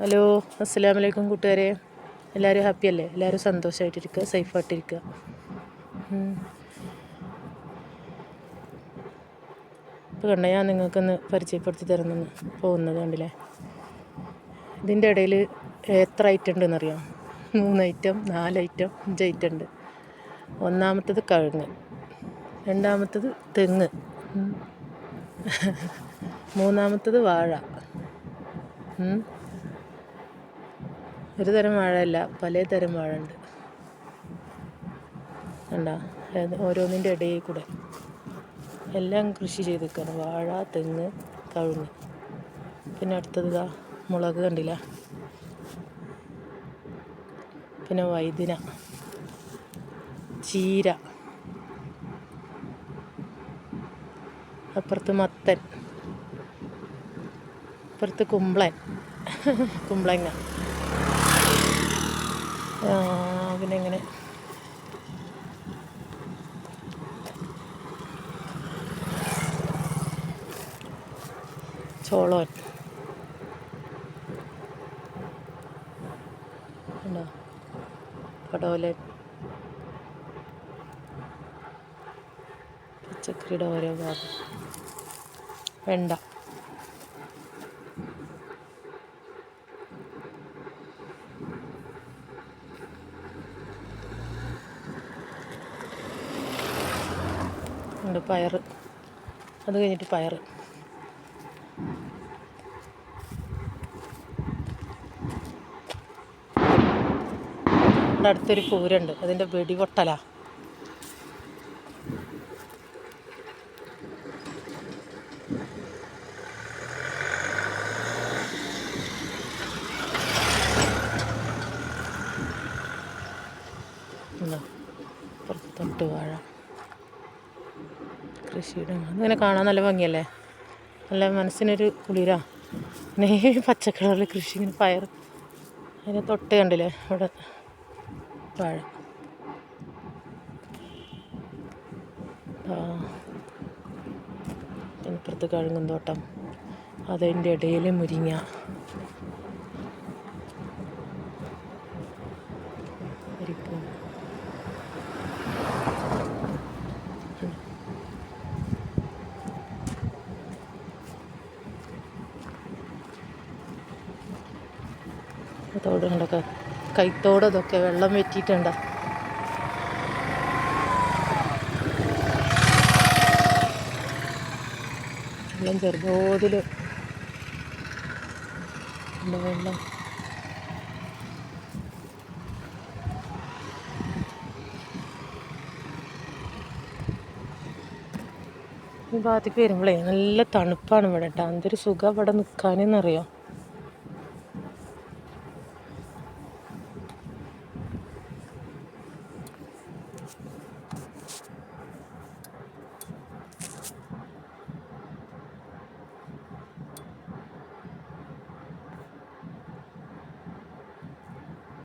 Hello അസ്സാം വലൈക്കും കൂട്ടുകാരെ. എല്ലാവരും ഹാപ്പി അല്ലേ? എല്ലാവരും സന്തോഷമായിട്ടിരിക്കുക സേഫായിട്ടിരിക്കുക ഇപ്പോൾ കണ്ട ഞാൻ നിങ്ങൾക്കൊന്ന് പരിചയപ്പെടുത്തി തരുന്നു പോകുന്നത് കണ്ടില്ലേ? ഇതിന്റെ ഇടയിൽ എത്ര ഐറ്റം ഉണ്ടെന്ന് അറിയാം? മൂന്ന് ഐറ്റം നാല് ഐറ്റം അഞ്ച് ഐറ്റം ഉണ്ട്. ഒന്നാമത്തത് കഴുങ്ങ് രണ്ടാമത്തത് തെങ്ങ്. മൂന്നാമത്തത് വാഴ. ഒരു തരം വാഴയല്ല പല തരം വാഴ ഉണ്ട് കണ്ട ഓരോന്നിന്റെ ഇടയിൽ കൂടെ. എല്ലാം കൃഷി ചെയ്തിരിക്കുകയാണ് വാഴ തെങ്ങ് കഴുങ്ങ് പിന്നെ അടുത്തത് ഇതാ മുളക് കണ്ടില്ല. പിന്നെ വൈദിന ചീര അപ്പുറത്ത് മത്തൻ അപ്പുറത്ത് കുമ്പളൻ കുമ്പളങ്ങ. ആ, പിന്നെ ഇങ്ങനെ ചോളോൻ ഉണ്ടോ? പടോലൻ പച്ചക്കറിയുടെ ഓരോ ഭാഗം. വെണ്ട. ഉണ്ട് പയർ അത് കഴിഞ്ഞിട്ട് പയർ അടുത്തൊരു പൂരുണ്ട് അതിന്റെ വെടിപൊട്ടലാ തൊട്ട് വാഴ. കൃഷിയുടെ അതിങ്ങനെ കാണാൻ നല്ല ഭംഗിയല്ലേ? നല്ല മനസ്സിനൊരു കുളിരാ. നേവി പച്ചക്കളറിൽ കൃഷി ഇങ്ങനെ പയർ അതിനെ തൊട്ട് കണ്ടില്ലേ? ഇവിടെ പഴ ഇപ്പുറത്ത് കഴുങ്ങും തോട്ടം അതിന്റെ ഇടയിൽ മുരിങ്ങ. തോട് കണ്ടൊക്കെ കൈത്തോട് വെള്ളം വെറ്റിയിട്ടുണ്ട്. വെള്ളം ചെറുതോതിൽ വെള്ളം. ഈ ഭാഗത്തേക്ക് വരുമ്പോഴേ നല്ല തണുപ്പാണ് ഇവിടെ കേട്ടോ. എന്തൊരു സുഖം ഇവിടെ നിൽക്കാനെന്നറിയോ?